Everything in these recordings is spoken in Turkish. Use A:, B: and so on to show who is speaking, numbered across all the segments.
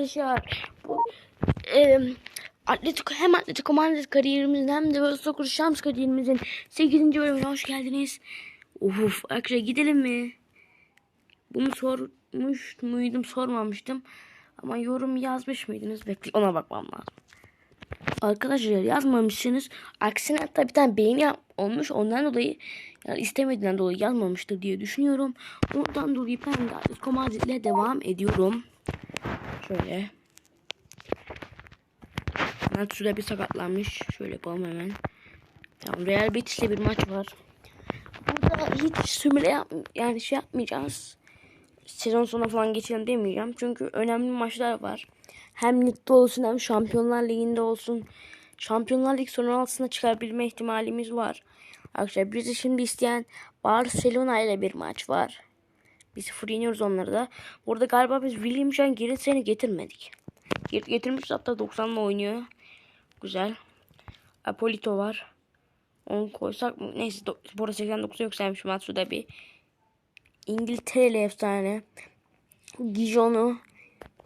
A: arkadaşlar. Bu e, Atletico hem Atletico Madrid kariyerimizin hem de Soccer Shams kariyerimizin 8. bölümüne hoş geldiniz. Uf, arkadaşlar gidelim mi? Bunu sormuş muydum sormamıştım. Ama yorum yazmış mıydınız? Bekle ona bakmam lazım. Arkadaşlar yazmamışsınız. Aksine hatta bir tane beğeni olmuş. Ondan dolayı yani istemediğinden dolayı yazmamıştır diye düşünüyorum. Ondan dolayı ben de Atletico Madrid'le devam ediyorum. Şöyle. Natsu'da bir sakatlanmış. Şöyle yapalım hemen. Tamam Real Betis'le bir maç var. Burada hiç sümüle yap yani şey yapmayacağız. Sezon sonu falan geçelim demeyeceğim. Çünkü önemli maçlar var. Hem ligde olsun hem Şampiyonlar Ligi'nde olsun. Şampiyonlar Ligi sonu altısına çıkabilme ihtimalimiz var. Arkadaşlar bizi şimdi isteyen Barcelona ile bir maç var. Biz sıfır yeniyoruz onları da. Burada galiba biz William Can Geritsen'i getirmedik. Get getirmiş hatta 90'la oynuyor. Güzel. Apolito var. Onu koysak mı? Neyse burada 89 yükselmiş Matsuda bir. İngiltere'li efsane. Gijon'u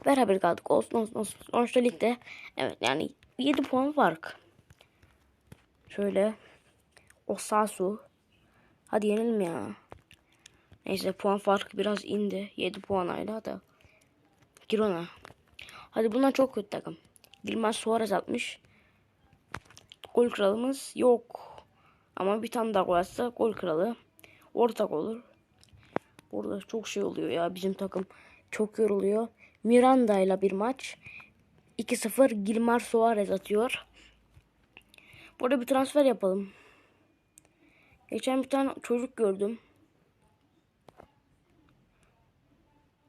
A: beraber kaldık. Olsun olsun olsun. Sonuçta ligde evet yani 7 puan fark. Şöyle. Osasu. Hadi yenelim ya. Neyse puan farkı biraz indi. 7 puan hala da. Girona. Hadi bunlar çok kötü takım. Dilmaz Suarez atmış. Gol kralımız yok. Ama bir tane daha gol atsa gol kralı. Ortak olur. Burada çok şey oluyor ya bizim takım. Çok yoruluyor. Miranda ile bir maç. 2-0 Gilmar Suarez atıyor. Burada bir transfer yapalım. Geçen bir tane çocuk gördüm.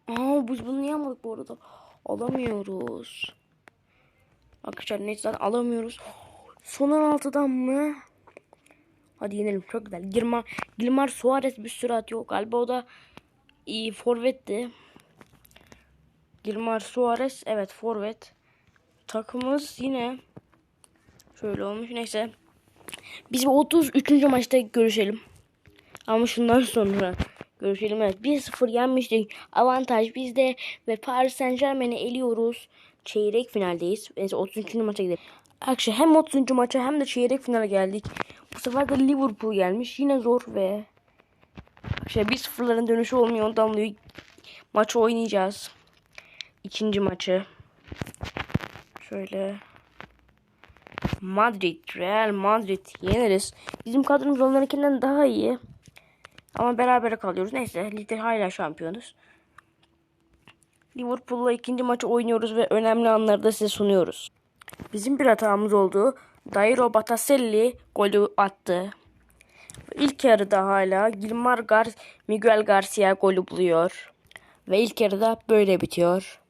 A: Aa biz bunu niye almadık bu arada? Alamıyoruz. Arkadaşlar neyse alamıyoruz. Son 16'dan mı? Hadi yenelim çok güzel. Gilmar, Gilmar Suarez bir sürat yok. Galiba o da iyi forvetti. Gilmar Suarez evet forvet. Takımımız yine şöyle olmuş. Neyse. Biz bir 33. maçta görüşelim. Ama şundan sonra görüşelim. Evet 1-0 yenmiştik. Avantaj bizde ve Paris Saint Germain'i eliyoruz. Çeyrek finaldeyiz. Neyse 33. maça gidelim. Arkadaşlar hem 30. maça hem de çeyrek finale geldik. Bu sefer de Liverpool gelmiş. Yine zor ve Arkadaşlar 1-0'ların dönüşü olmuyor. Ondan dolayı maçı oynayacağız. İkinci maçı. Şöyle. Madrid, Real Madrid yeneriz. Bizim kadromuz onlarınkinden daha iyi. Ama beraber kalıyoruz. Neyse ligde hala şampiyonuz. Liverpool'la ikinci maçı oynuyoruz ve önemli anları da size sunuyoruz. Bizim bir hatamız oldu. Dairo Bataselli golü attı. İlk yarıda hala Gilmar Gar Miguel Garcia golü buluyor. Ve ilk yarıda böyle bitiyor.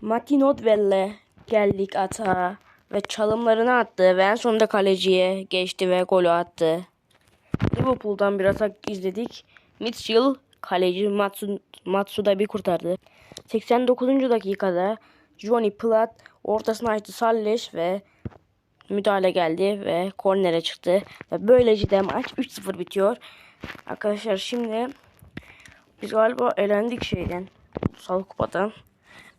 A: Martin Odwell'le geldik atağa ve çalımlarını attı ve en sonunda kaleciye geçti ve golü attı. Liverpool'dan bir atak izledik. Mitchell kaleci Matsu, Matsuda bir kurtardı. 89. dakikada Johnny Platt ortasına açtı Salles ve müdahale geldi ve kornere çıktı. Ve böylece de maç 3-0 bitiyor. Arkadaşlar şimdi biz galiba elendik şeyden. Sal kupadan.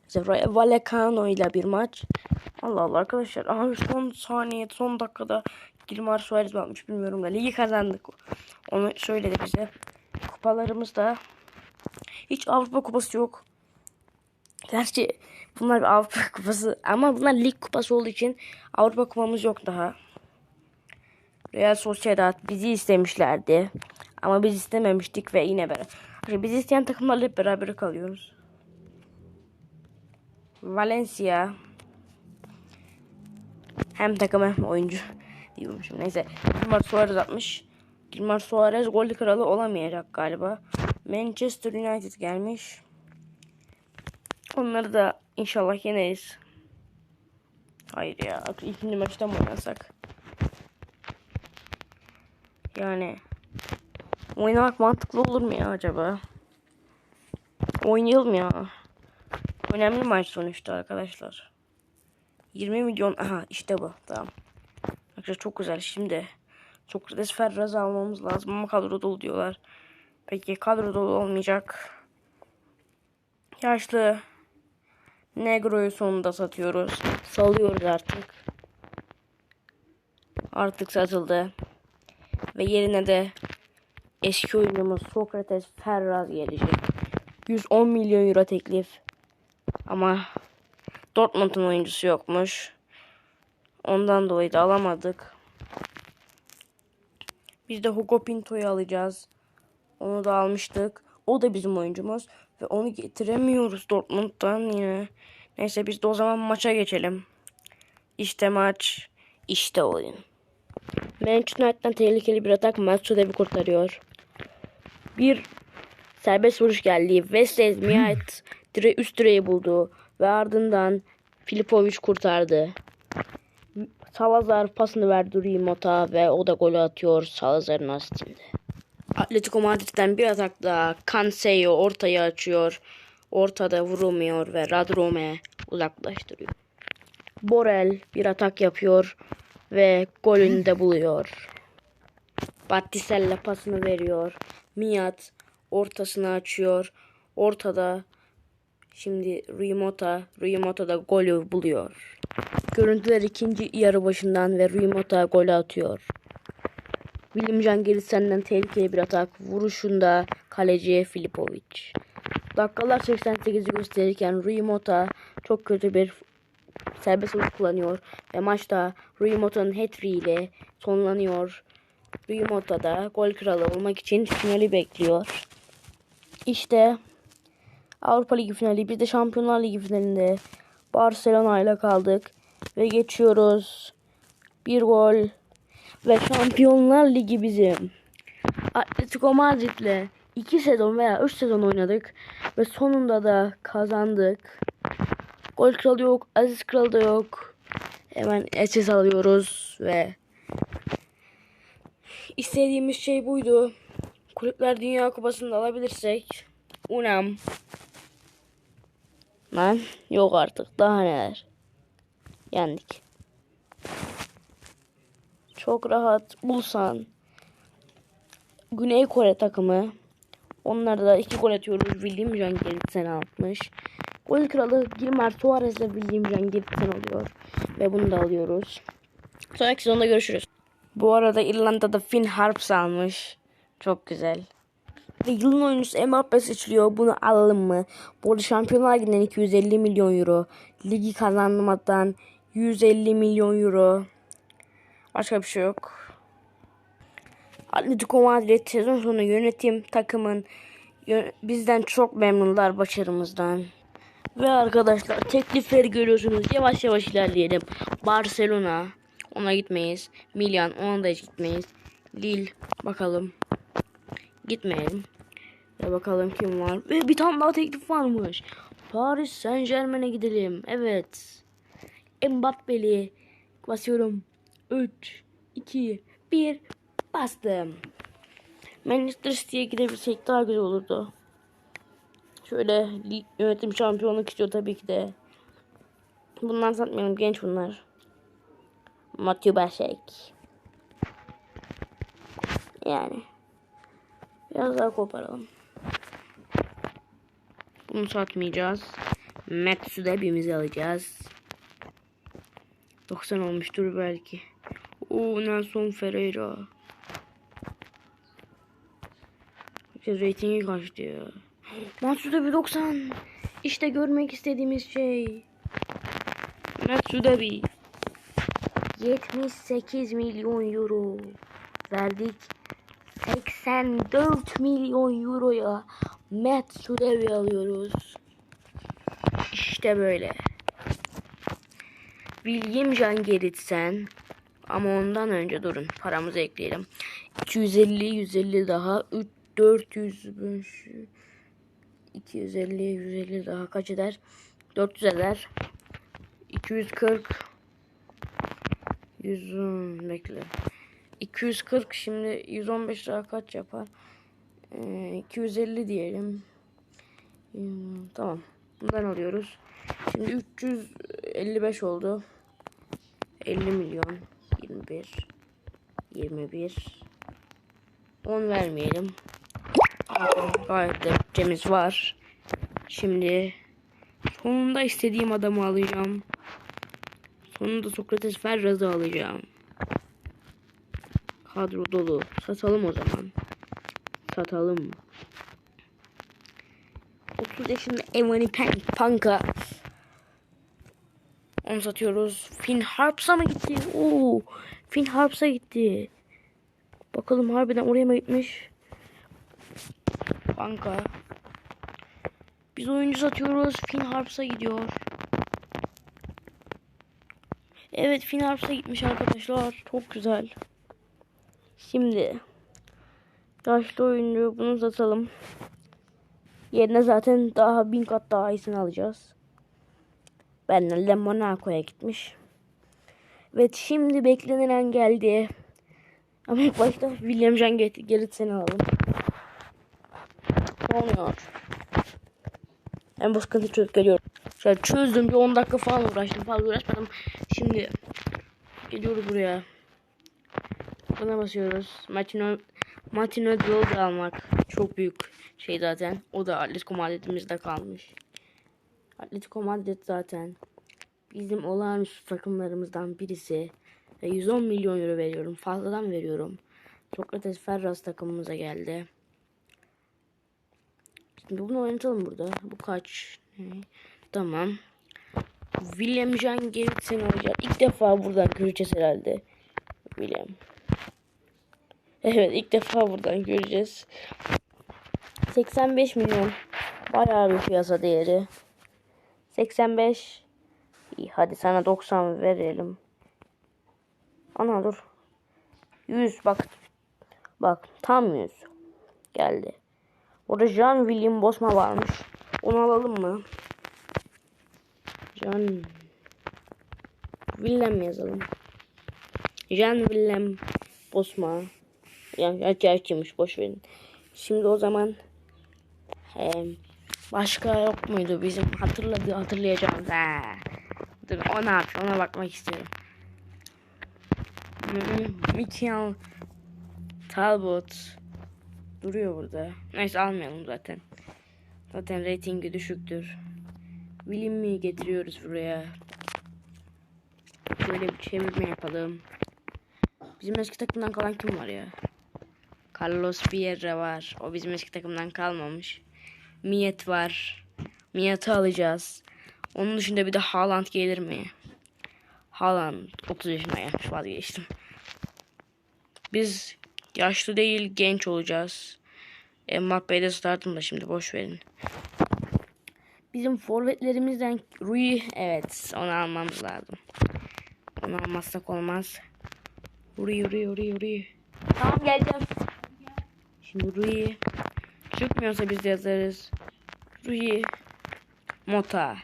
A: Mesela Vallecano ile bir maç. Allah Allah arkadaşlar. Abi son saniye son dakikada Gilmar Suarez atmış bilmiyorum da ligi kazandık. Onu söyledi bize. Kupalarımız da hiç Avrupa kupası yok. Gerçi bunlar bir Avrupa kupası ama bunlar lig kupası olduğu için Avrupa kupamız yok daha. Real Sociedad bizi istemişlerdi. Ama biz istememiştik ve yine beraber. Yani bizi isteyen takımlarla hep beraber kalıyoruz. Valencia hem takım hem oyuncu diyormuşum. Neyse. Gilmar Suarez atmış. Gilmar Suarez gol kralı olamayacak galiba. Manchester United gelmiş. Onları da inşallah yeneriz. Hayır ya. ikinci maçta mı oynasak? Yani oynamak mantıklı olur mu ya acaba? Oynayalım ya. Önemli maç sonuçta arkadaşlar. 20 milyon. Aha işte bu. Tamam. Arkadaşlar çok güzel. Şimdi Sokrates Ferraz almamız lazım ama kadro dolu diyorlar. Peki kadro dolu olmayacak. Yaşlı Negro'yu sonunda satıyoruz. Salıyoruz artık. Artık satıldı. Ve yerine de eski oyuncumuz Sokrates Ferraz gelecek. 110 milyon euro teklif. Ama Dortmund'un oyuncusu yokmuş. Ondan dolayı da alamadık. Biz de Hugo Pinto'yu alacağız. Onu da almıştık. O da bizim oyuncumuz. Ve onu getiremiyoruz Dortmund'dan yine. Neyse biz de o zaman maça geçelim. İşte maç. işte oyun. Manchester United'dan tehlikeli bir atak Matsudevi kurtarıyor. Bir serbest vuruş geldi. Wesley Miait dire üst direği buldu. Ve ardından Filipovic kurtardı. Salazar pasını verdi Rimot'a ve o da golü atıyor Salazar'ın asistinde. Atletico Madrid'den bir atak daha Cancelo ortaya açıyor. Ortada vurulmuyor ve Radrome uzaklaştırıyor. Borel bir atak yapıyor ve golünü de buluyor. Battisella pasını veriyor. Miat ortasını açıyor. Ortada şimdi Rimota, Rimota da golü buluyor. Görüntüler ikinci yarı başından ve Rimota golü atıyor. Williamcan Geritsen'den tehlikeli bir atak. Vuruşunda kaleci Filipovic. Dakikalar 88'i gösterirken Rui Mota çok kötü bir serbest vuruş kullanıyor. Ve maçta Rui Mota'nın hat ile sonlanıyor. Rui Mota da gol kralı olmak için finali bekliyor. İşte Avrupa Ligi finali. Biz de Şampiyonlar Ligi finalinde Barcelona ile kaldık. Ve geçiyoruz. Bir gol ve Şampiyonlar Ligi bizim. Atletico Madrid'le 2 sezon veya 3 sezon oynadık ve sonunda da kazandık. Gol kralı yok, Aziz Kral da yok. Hemen SS alıyoruz ve istediğimiz şey buydu. Kulüpler Dünya Kupası'nı alabilirsek Unam Lan yok artık daha neler. Yendik çok rahat bulsan Güney Kore takımı onlar da iki gol atıyoruz. William Can Gerritsen atmış. Gol kralı Gilmar Suarez ile William Can Gerritsen oluyor. Ve bunu da alıyoruz. Sonraki sezonda görüşürüz. Bu arada İrlanda'da Finn Harps almış. Çok güzel. Ve yılın oyuncusu Mbappe seçiliyor. Bunu alalım mı? Bu arada Şampiyonlar Ligi'nden 250 milyon euro. Ligi kazanmadan 150 milyon euro. Başka bir şey yok. Atletico Madrid sezon sonu yönetim takımın bizden çok memnunlar başarımızdan. Ve arkadaşlar teklifleri görüyorsunuz. Yavaş yavaş ilerleyelim. Barcelona ona gitmeyiz. Milan ona da hiç gitmeyiz. Lille bakalım. Gitmeyelim. Ve bakalım kim var. Ve bir tane daha teklif varmış. Paris Saint Germain'e gidelim. Evet. Mbappe'li basıyorum. 3, 2, 1 bastım. Manchester City'ye gidebilsek daha güzel olurdu. Şöyle yönetim şampiyonluk istiyor tabii ki de. Bundan satmayalım genç bunlar. Matthew Başek. Yani. Biraz daha koparalım. Bunu satmayacağız. Matt Sudebimizi alacağız. 90 olmuştur belki. Oo Nelson Ferreira. Herkes reytingi kaçtı ya. Matsuda bir 90. İşte görmek istediğimiz şey. Matsuda bir. 78 milyon euro. Verdik. 84 milyon euroya Matt Sudevi alıyoruz. İşte böyle. William Can Geritsen ama ondan önce durun paramızı ekleyelim. 250 150 daha 3 400 250 150 daha kaç eder? 400 eder. 240 110 bekle. 240 şimdi 115 daha kaç yapar? Ee, 250 diyelim. Hmm, tamam. Bundan alıyoruz. Şimdi 355 oldu. 50 milyon. 21 21 10 vermeyelim. Gayet de bütçemiz var. Şimdi Sonunda istediğim adamı alacağım. Sonunda Sokrates Ferraz'ı alacağım. Kadro dolu. Satalım o zaman. Satalım. 30 yaşında Evani Panka. Onu satıyoruz. Finn Harps'a mı gitti? Oo, Finn Harps'a gitti. Bakalım harbiden oraya mı gitmiş? Panka. Biz oyuncu satıyoruz. Finn Harps'a gidiyor. Evet Finn Harps'a gitmiş arkadaşlar. Çok güzel. Şimdi yaşlı oyuncu bunu satalım. Yerine zaten daha bin kat daha iyisini alacağız. Benle Monaco'ya gitmiş. Evet şimdi beklenilen geldi. Ama ilk başta William Jean Gerritsen'i alalım. Ne oluyor? Ben bu sıkıntı çözüp geliyorum. Şöyle çözdüm bir 10 dakika falan uğraştım. Fazla uğraşmadım. Şimdi geliyoruz buraya. Buna basıyoruz. Martino, Martino Droga almak çok büyük şey zaten. O da Atletico Madrid'imizde kalmış. Atletico Madrid zaten bizim olağanüstü takımlarımızdan birisi. Ve 110 milyon euro veriyorum. Fazladan veriyorum. Sokrates Ferraz takımımıza geldi. Şimdi bunu oynatalım burada. Bu kaç? Tamam. William Jean Gerritsen'i alacağız. İlk defa buradan göreceğiz herhalde. William. Evet ilk defa buradan göreceğiz. 85 milyon. Bayağı bir piyasa değeri. 85. İyi hadi sana 90 verelim. Ana dur. 100 bak. Bak tam 100. Geldi. Orada Jean William Bosma varmış. Onu alalım mı? Jean Willem yazalım. Jean Willem Bosma. Yani gerçekmiş boş verin. Şimdi o zaman he, başka yok muydu bizim hatırladığı hatırlayacağımız ha. Dur o ne yapıyor ona bakmak istiyorum. Hmm, Michael Talbot duruyor burada. Neyse almayalım zaten. Zaten reytingi düşüktür. William'i getiriyoruz buraya. Şöyle bir çevirme yapalım. Bizim eski takımdan kalan kim var ya? Carlos Vieira var. O bizim eski takımdan kalmamış. Miyet var. Miyet'i alacağız. Onun dışında bir de Haaland gelir mi? Haaland 30 yaşına gelmiş vazgeçtim. Biz yaşlı değil genç olacağız. Mbappe'yi de startım da şimdi boş verin. Bizim forvetlerimizden Rui evet onu almamız lazım. Onu almazsak olmaz. Rui Rui Rui Rui. Tamam geleceğim. Şimdi Rui çıkmıyorsa biz yazarız. Rui Mota.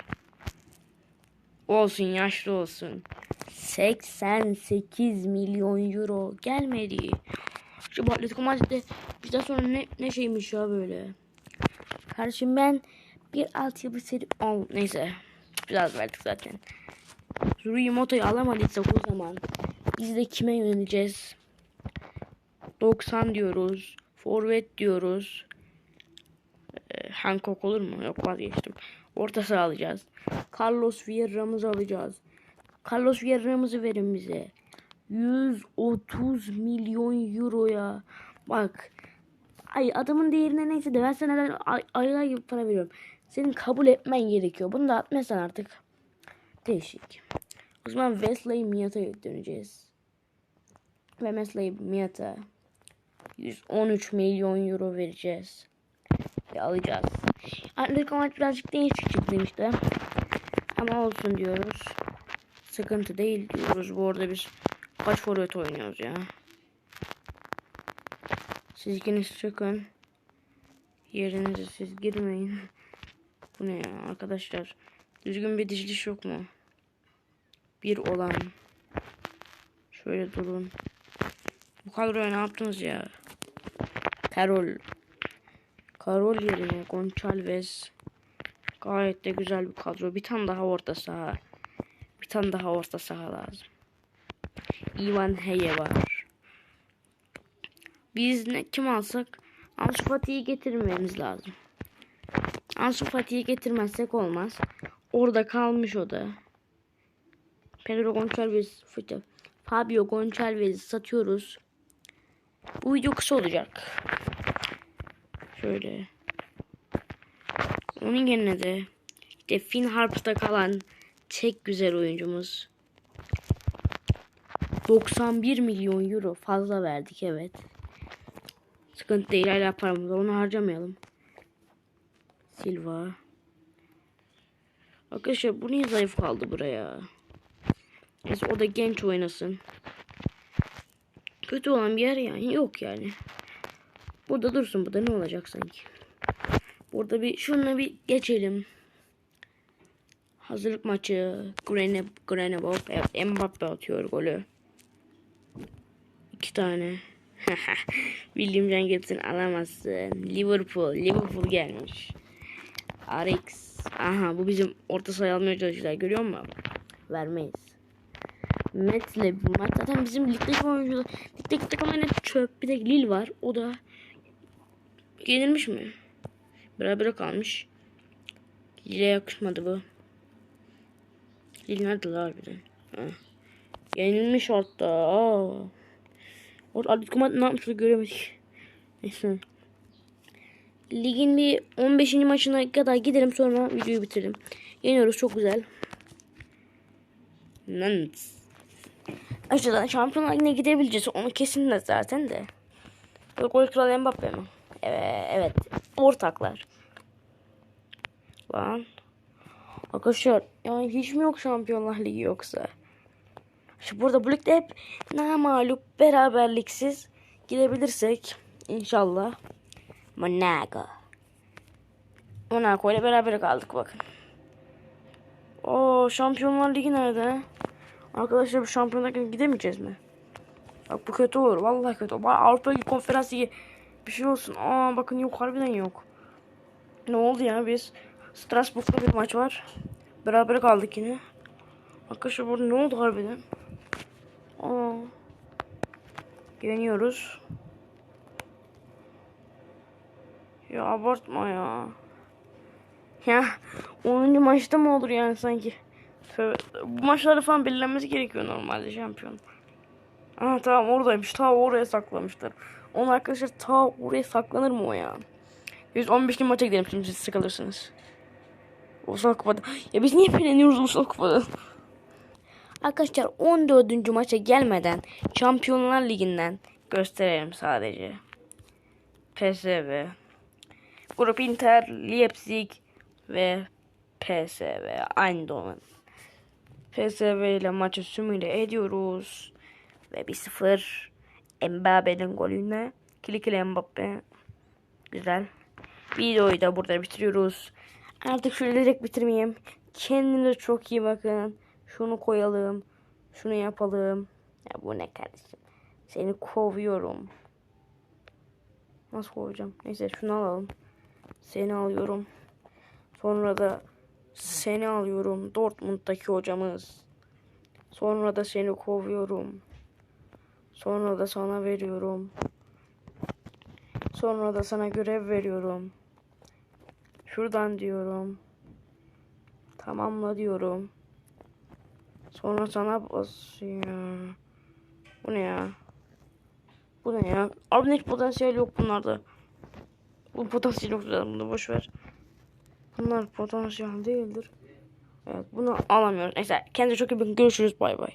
A: Olsun yaşlı olsun. 88 milyon euro gelmedi. Şu Atletico Madrid'de bizden sonra ne, ne şeymiş ya böyle. Kardeşim ben bir altyapı seri... Al, neyse. Biraz verdik zaten. Rui Mota'yı alamadıysak o zaman biz de kime yöneleceğiz? 90 diyoruz. Forvet diyoruz. Ee, Hancock olur mu? Yok vazgeçtim. Orta saha alacağız. Carlos Vieira'mızı alacağız. Carlos Vieira'mızı verin bize. 130 milyon euroya. Bak. Ay adamın değerine neyse de ben sana ay, aylar gibi para veriyorum. Senin kabul etmen gerekiyor. Bunu da atmazsan artık. Değişik. O zaman Wesley Miata'ya döneceğiz. Ve Wesley Miata 113 milyon euro vereceğiz. Ve alacağız. Atletico Madrid birazcık değişik çıktı işte. Ama olsun diyoruz. Sıkıntı değil diyoruz. Bu arada biz kaç forvet oynuyoruz ya. Siz ikiniz çıkın. Yerinize siz girmeyin. Bu ne ya arkadaşlar. Düzgün bir diziliş yok mu? Bir olan. Şöyle durun. Bu kadroya ne yaptınız ya? Carol. Carol yerine Gonçalves. Gayet de güzel bir kadro. Bir tane daha orta saha. Bir tane daha orta saha lazım. Ivan Heye var. Biz ne kim alsak Ansu Fati'yi getirmemiz lazım. Ansu Fati'yi getirmezsek olmaz. Orada kalmış o da. Pedro Gonçalves. Fabio Gonçalves'i satıyoruz. Bu video kısa olacak. Şöyle. Onun yerine de işte Finn Harps'ta kalan tek güzel oyuncumuz. 91 milyon euro fazla verdik evet. Sıkıntı değil hala paramız onu harcamayalım. Silva. Arkadaşlar bu niye zayıf kaldı buraya? Neyse o da genç oynasın. Kötü olan bir yer yani yok yani. Burada dursun burada ne olacak sanki. Burada bir şununla bir geçelim. Hazırlık maçı. Grenab Grenabov. Evet Mbappe atıyor golü. İki tane. William Can alamazsın. Liverpool. Liverpool gelmiş. Arix. Aha bu bizim orta sayı almaya çalışıyorlar. Görüyor musun? Vermeyiz. Mets'le bir maç. Zaten bizim ligdeki oyuncular ligdeki takımların hep çöp. Bir de Lille var. O da yenilmiş mi? Beraber kalmış. Lille'ye yakışmadı bu. Lille nerede lan harbiden? Ha. Yenilmiş hatta. Aa. Orada Atletico ne yapmışlar göremedik. Neyse. Ligin bir 15. maçına kadar gidelim sonra videoyu bitirelim. Yeniyoruz çok güzel. Nantes. Aşağıdan Şampiyonlar Ligi'ne gidebileceğiz. Onu kesin de zaten de. Gol kralı Mbappe mi? Evet, evet. Ortaklar. Lan. Arkadaşlar yani hiç mi yok Şampiyonlar Ligi yoksa? Şu burada bu ligde hep namalup beraberliksiz gidebilirsek inşallah. Monaco. Monaco ile beraber kaldık bakın. O Şampiyonlar Ligi nerede? Arkadaşlar bu Şampiyonlar Ligi'ne gidemeyeceğiz mi? Bak bu kötü olur. Vallahi kötü Avrupa Ligi konferansı Ligi bir şey olsun. Aa bakın yok harbiden yok. Ne oldu ya biz? Strasbourg'da bir maç var. Beraber kaldık yine. Arkadaşlar burada ne oldu harbiden? Aa. Yeniyoruz. Ya abartma ya. Ya 10. maçta mı olur yani sanki? Tövbe. Bu maçlarda falan belirlenmesi gerekiyor normalde şampiyon. Aa tamam oradaymış. Ta oraya saklamışlar. Onun arkadaşlar ta oraya saklanır mı o ya? 115. maça gidelim şimdi siz sıkılırsınız. Ulusal kupada. Ya biz niye bileniyoruz ulusal kupada? Arkadaşlar 14. maça gelmeden Şampiyonlar Ligi'nden gösterelim sadece. PSV. Grup Inter, Leipzig ve PSV. Eindhoven. PSV ile maçı simüle ediyoruz. Ve 1-0 Mbappe'nin golüne. Klikli Mbappe. Güzel. Videoyu da burada bitiriyoruz. Artık şöyle direkt bitirmeyeyim. Kendinize çok iyi bakın. Şunu koyalım. Şunu yapalım. Ya bu ne kardeşim? Seni kovuyorum. Nasıl kovacağım? Neyse şunu alalım. Seni alıyorum. Sonra da seni alıyorum. Dortmund'daki hocamız. Sonra da seni kovuyorum. Sonra da sana veriyorum. Sonra da sana görev veriyorum. Şuradan diyorum. Tamamla diyorum. Sonra sana basıyor. Bu ne ya? Bu ne ya? Abi hiç potansiyel yok bunlarda. Bu potansiyel yok bunu boş ver. Bunlar potansiyel değildir. Evet bunu alamıyoruz. Neyse kendinize çok iyi bakın. Görüşürüz bay bay.